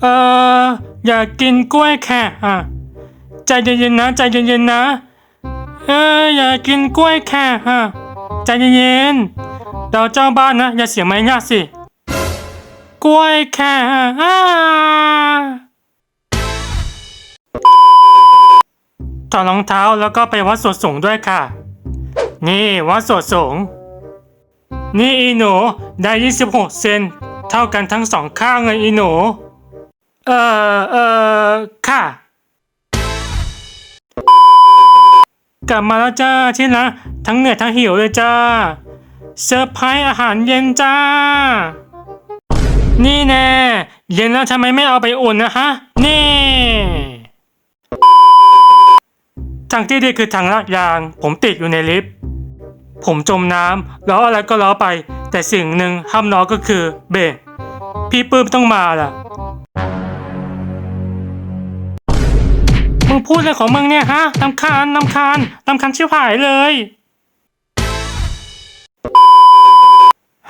เอออยากกินกล้วยแค่อะใจเย็นๆนะ ใจเย็นๆนะ เอออยากกินกล้วยแค่อะใจเย็นๆเราเจ้าบ้านนะ อย่าเสียงไม่ยากสิ กล้วยแค่อะถอดรองเท้าแล้วก็ไปวัดสวดสงด้วยค่ะ นี่วัดสวดสงนี่อีหนูได้ 26 เซน เท่ากันทั้งสองข้างเลยอีหนู เออเออค่ะ กลับมาแล้วจ้าที่นะทั้งเหนื่อยทั้งหิวเลยจ้าเซอร์ไพรส์อาหารเย็นจ้า นี่แน่เย็นแล้วทำไมไม่เอาไปอุ่นนะฮะ นี่ทางที่ดีคือทางลาดยาง ผมติดอยู่ในลิฟต์ผมจมน้ำล้ออะไรก็ล้อไป แต่สิ่งหนึ่งห้ามล้อก็คือเบรกพี่ปื้มต้องมาล่ะ งพูดอะไรของมึงเนี่ยฮะลำคาญลำคาญลำคาญชิบหายเลย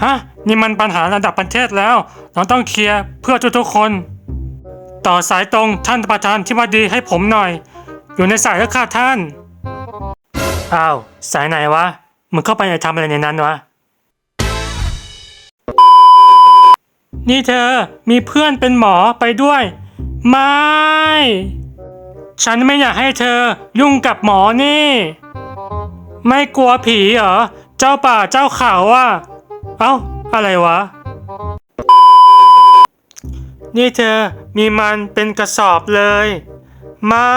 ฮะ นี่มันปัญหาระดับประเทศแล้ว เราต้องเคลียร์เพื่อทุกๆคน ต่อสายตรงท่านประธานที่ว่าดีให้ผมหน่อย อยู่ในสายแล้วค่ะท่าน อ้าว สายไหนวะ มึงเข้าไปทำอะไรในนั้นวะนี่เธอมีเพื่อนเป็นหมอไปด้วย ไม่ ฉันไม่อยากให้เธอยุ่งกับหมอนี่ ไม่กลัวผีเหรอ เจ้าป่าเจ้าเขาอะ เอ้า อะไรวะ นี่เธอมีมันเป็นกระสอบเลย ไม่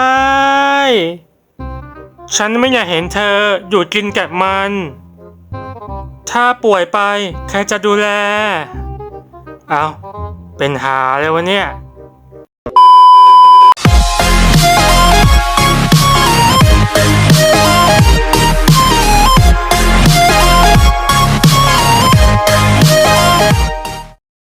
ฉันไม่อยากเห็นเธออยู่กินกับมัน ถ้าป่วยไป ใครจะดูแล เอาเป็นหาเลยวะเนี่ย